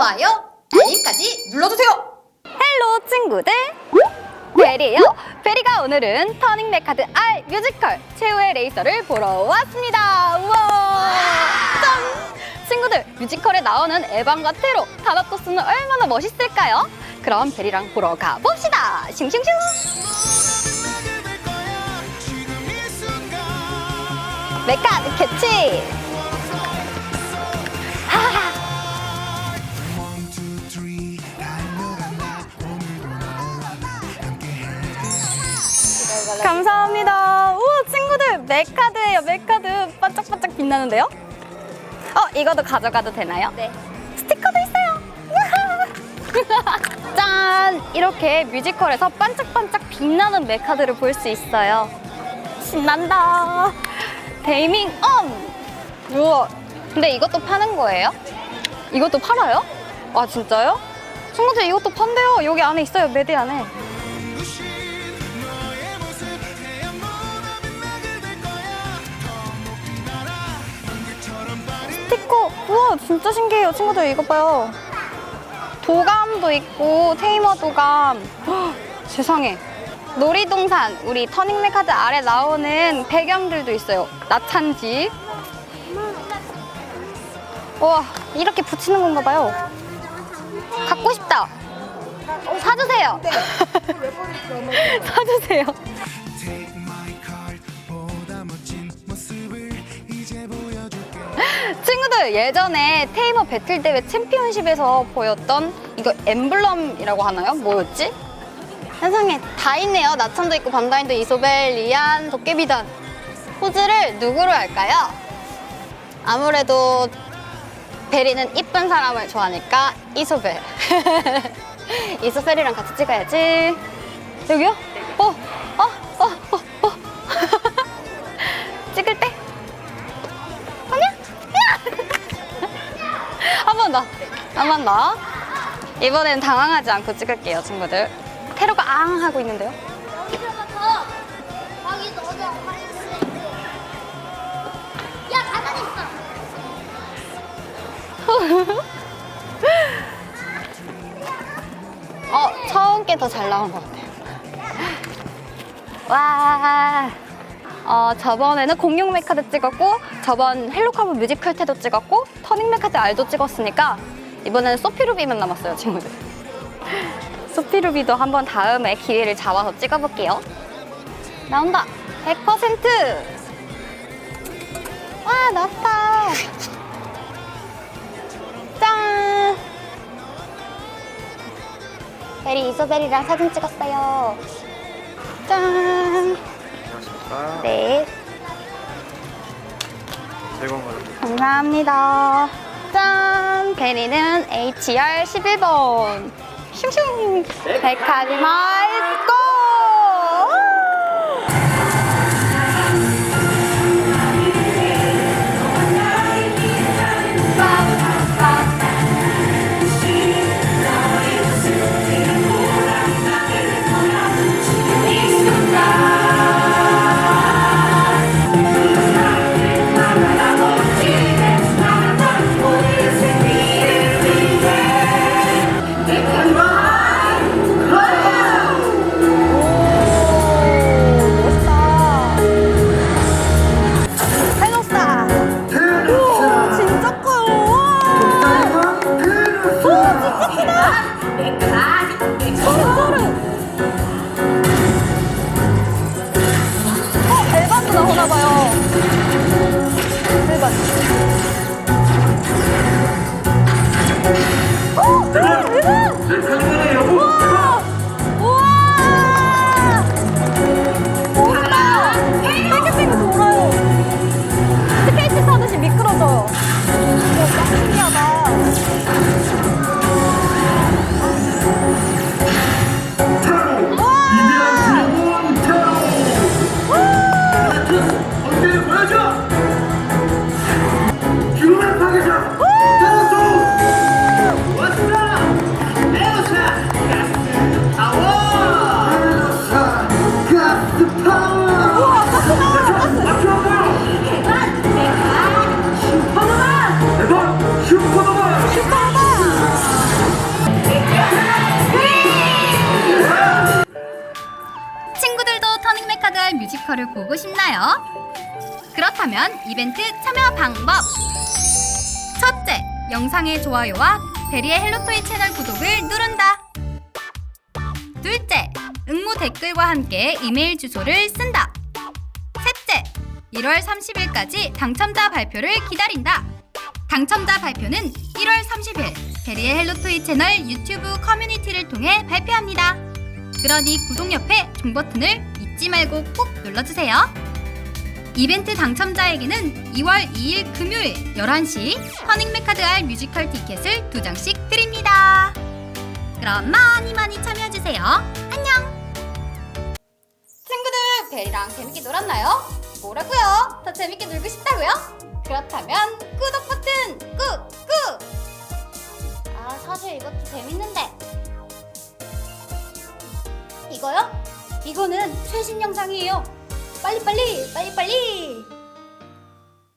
좋아요, 알림까지 눌러주세요. 헬로 친구들. 베리예요. 베리가 오늘은 터닝 메카드 R 뮤지컬 최후의 레이서를 보러 왔습니다. 우와! 짠! 친구들 뮤지컬에 나오는 에반과 테로 다나토스는 얼마나 멋있을까요? 그럼 베리랑 보러 가 봅시다. 싱싱싱 메카드 캐치 감사합니다. 우와 친구들 메카드예요 메카드 반짝반짝 빛나는데요? 어 이거도 가져가도 되나요? 네. 스티커도 있어요. 짠 이렇게 뮤지컬에서 반짝반짝 빛나는 메카드를 볼 수 있어요. 신난다. 데이밍 온. 우와. 근데 이것도 파는 거예요? 이것도 팔아요? 아 진짜요? 친구들 이것도 판대요. 여기 안에 있어요 매대 안에. 스티커 우와 진짜 신기해요. 친구들 이거 봐요. 도감도 있고 테이머 도감. 헉, 세상에. 놀이동산 우리 터닝메 카드 아래 나오는 배경들도 있어요. 나찬지. 와 이렇게 붙이는 건가 봐요. 갖고 싶다. 사주세요. 사주세요 예전에 테이머 배틀 대회 챔피언십에서 보였던 이거 엠블럼이라고 하나요? 뭐였지? 세상에 다 있네요. 나참도 있고 반다인도 이소벨, 리안, 도깨비단. 포즈를 누구로 할까요? 아무래도 베리는 이쁜 사람을 좋아하니까 이소벨. 이소벨이랑 같이 찍어야지. 여기요? 번 더. 이번엔 당황하지 않고 찍을게요, 친구들. 테러가 앙 하고 있는데요. 거기 너도 야 가만히 있어 어, 처음 게 더 잘 나온 것 같아요. 와. 어, 저번에는 공룡 메카드 찍었고, 저번 헬로카브 뮤지컬 때도 찍었고, 터닝 메카드 알도 찍었으니까, 이번에는 소피루비만 남았어요, 친구들. 소피루비도 한번 다음에 기회를 잡아서 찍어볼게요. 나온다! 100%! 와, 나왔다! 짠! 베리 이소벨이랑 사진 찍었어요. 짠! 안녕하십니까. 네, 즐거운 걸로. 감사합니다. 짠! 베리는 HR 11번. 슝슝! 말고! 멋있 웨이퍼를 보고 싶나요? 그렇다면 이벤트 참여 방법! 첫째, 영상의 좋아요와 베리의 헬로토이 채널 구독을 누른다. 둘째, 응모 댓글과 함께 이메일 주소를 쓴다. 셋째, 1월 30일까지 당첨자 발표를 기다린다. 당첨자 발표는 1월 30일 베리의 헬로토이 채널 유튜브 커뮤니티를 통해 발표합니다. 그러니 구독 옆에 종 버튼을 잊지 말고 꼭 눌러주세요. 이벤트 당첨자에게는 2월 2일 금요일 11시 허닝메카드 알 뮤지컬 티켓을 두 장씩 드립니다. 그럼 많이 많이 참여해주세요. 안녕! 친구들 베리랑 재밌게 놀았나요? 뭐라고요? 더 재밌게 놀고 싶다고요? 그렇다면 구독 버튼 꾹 꾹! 아 사실 이것도 재밌는데 이거요? 이거는 최신 영상이에요. 빨리빨리 빨리빨리